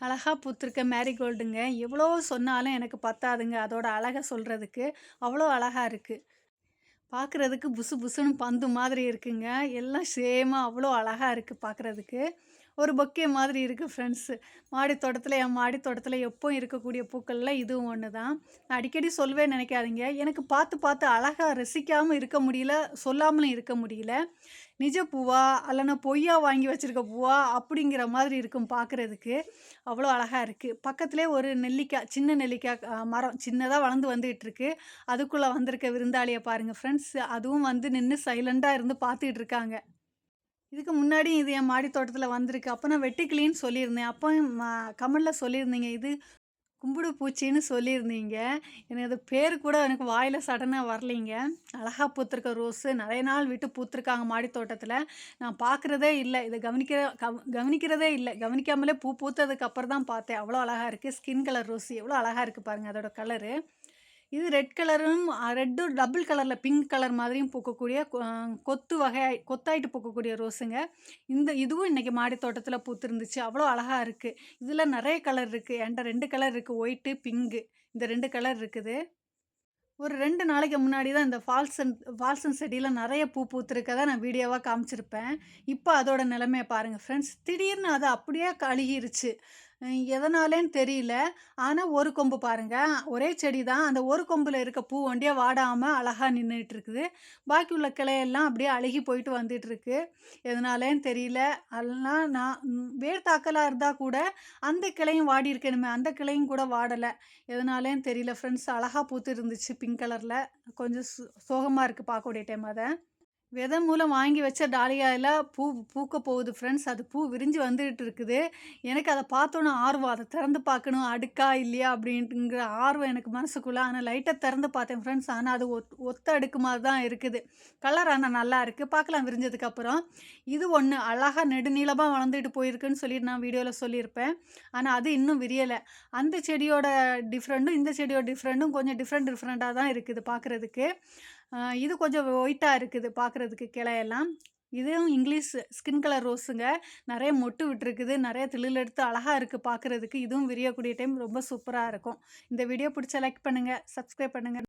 அழகாக பூத்திருக்க மேரிகோல்டுங்க. எவ்வளோ சொன்னாலும் எனக்கு பத்தாதுங்க. அதோட அழகை சொல்கிறதுக்கு அவ்வளோ அழகாக இருக்குது பார்க்குறதுக்கு புசு புசுன்னு பந்து மாதிரி இருக்குங்க. எல்லாம் சேமாக அவ்வளோ அழகாக இருக்குது பார்க்குறதுக்கு. ஒரு பொக்கே மாதிரி இருக்குது ஃப்ரெண்ட்ஸு. மாடி என் மாடி தோட்டத்தில் எப்பவும் இருக்கக்கூடிய பூக்கள்லாம் இதுவும் ஒன்று தான். நான் அடிக்கடி சொல்லவே நினைக்காதீங்க எனக்கு பார்த்து பார்த்து அழகாக ரசிக்காமல் இருக்க முடியல. சொல்லாமலும் இருக்க முடியல. நிஜ பூவா? அல்லனா பொய்யா வாங்கி வச்சிருக்க பூவா? அப்படிங்கிற மாதிரி இருக்கும் பார்க்குறதுக்கு. அவ்வளோ அழகாக இருக்குது பக்கத்திலே ஒரு நெல்லிக்காய் சின்ன நெல்லிக்காய் மரம் சின்னதாக வளர்ந்து வந்துகிட்டுருக்கு. அதுக்குள்ளே வந்திருக்க விருந்தாளியை பாருங்கள் ஃப்ரெண்ட்ஸ். அதுவும் வந்து நின்று சைலண்டாக இருந்து பார்த்துக்கிட்டு இருக்காங்க. இதுக்கு முன்னாடி இது என் மாடி தோட்டத்தில் வந்திருக்கு. அப்போ நான் வெட்டுக்கிளின்னு சொல்லியிருந்தேன். அப்போ கமலில் சொல்லியிருந்தீங்க. இது கும்புடு பூச்சின்னு சொல்லியிருந்தீங்க. எனக்கு அது பேர் கூட எனக்கு வாயில் சடனாக வரலைங்க. அழகாக பூத்திருக்க ரோஸு நிறைய நாள் விட்டு பூத்திருக்காங்க மாடி தோட்டத்தில் நான் பார்க்குறதே இல்லை இதை கவனிக்கிற கவ கவனிக்கிறதே இல்லை கவனிக்காமலே பூ பூத்ததுக்கு அப்புறம் தான் பார்த்தேன். அவ்வளோ அழகாக இருக்குது ஸ்கின் கலர் ரோஸ் எவ்வளோ அழகாக இருக்கு பாருங்கள் அதோட கலரு. இது ரெட் கலரும் ரெட்டும் டபுள் கலரில் பிங்க் கலர் மாதிரியும் பூக்கக்கூடிய கொத்து வகையாய் கொத்தாயிட்டு பூக்கக்கூடிய ரோஸுங்க. இந்த இதுவும் இன்றைக்கி மாடி தோட்டத்தில் பூத்துருந்துச்சு அவ்வளோ அழகாக இருக்குது இதில் நிறைய கலர் இருக்குது என்கிட்ட ரெண்டு கலர் இருக்குது ஒயிட்டு, பிங்கு. இந்த ரெண்டு கலர் இருக்குது. ஒரு ரெண்டு நாளைக்கு முன்னாடி தான் இந்த ஃபால்சன் ஃபால்சன் செடியில் நிறைய பூ பூத்துருக்கதை நான் வீடியோவாக காமிச்சிருப்பேன். இப்போ அதோட நிலைமைய பாருங்கள் ஃப்ரெண்ட்ஸ். திடீர்னு அது அப்படியே கழுகிருச்சு எதனாலேன்னு தெரியல. ஆனால் ஒரு கொம்பு பாருங்க. ஒரே செடி தான். அந்த ஒரு கொம்பில் இருக்க பூ வண்டியே வாடாமல் அழகாக நின்றுட்டு இருக்குது. பாக்கி உள்ள கிளையெல்லாம் அப்படியே அழுகி போயிட்டு வந்துட்டுருக்கு. எதனாலேன்னு தெரியல. அதெல்லாம் நான் வேர் தாக்கலாக இருந்தால் கூட அந்த கிளையும் வாடி இருக்கணுமே. அந்த கிளையும் கூட வாடலை எதனாலேன்னு தெரியல ஃப்ரெண்ட்ஸ். அழகாக பூத்து இருந்துச்சு பிங்க் கலரில் கொஞ்சம் சோகமாக இருக்குது பார்க்கக்கூடிய டைம் அதை விதை மூலம் வாங்கி வச்ச டாலியாவில் பூ பூக்க போகுது ஃப்ரெண்ட்ஸ். அது பூ விரிஞ்சு வந்துகிட்டு இருக்குது. எனக்கு அதை பார்த்தோன்னே ஆர்வம். அதை திறந்து பார்க்கணும். அடுக்கா இல்லையா? அப்படின்ட்டுங்கிற ஆர்வம் எனக்கு மனசுக்குள்ளே ஆனால் லைட்டாக திறந்து பார்த்தேன் ஃப்ரெண்ட்ஸ். ஆனால் அது ஒத் ஒத்த அடுக்கு மாதிரி தான் இருக்குது. கலர் ஆனால் நல்லா இருக்குது பார்க்கலாம் விரிஞ்சதுக்கப்புறம் இது ஒன்று அழகா நெடுநீளமாக வளர்ந்துட்டு போயிருக்குன்னு சொல்லி நான் வீடியோவில் சொல்லியிருப்பேன். ஆனால் அது இன்னும் விரியலை அந்த செடியோட டிஃப்ரெண்ட்டும், இந்த செடியோட டிஃப்ரெண்ட்டும் கொஞ்சம் டிஃப்ரெண்ட் டிஃப்ரெண்ட்டாக தான் இருக்குது பார்க்குறதுக்கு. இது கொஞ்சம் ஒயிட்டாக இருக்குது பார்க்குறதுக்கு கிளையெல்லாம். இதுவும் இங்கிலீஷ் ஸ்கின் கலர் ரோஸுங்க. நிறைய மொட்டு விட்டுருக்குது. நிறைய திளில் எடுத்து அழகாக இருக்குது பார்க்குறதுக்கு. இதுவும் விரியக்கூடிய டைம் ரொம்ப சூப்பராக இருக்கும். இந்த வீடியோ பிடிச்ச லைக் பண்ணுங்கள் சப்ஸ்கிரைப் பண்ணுங்கள்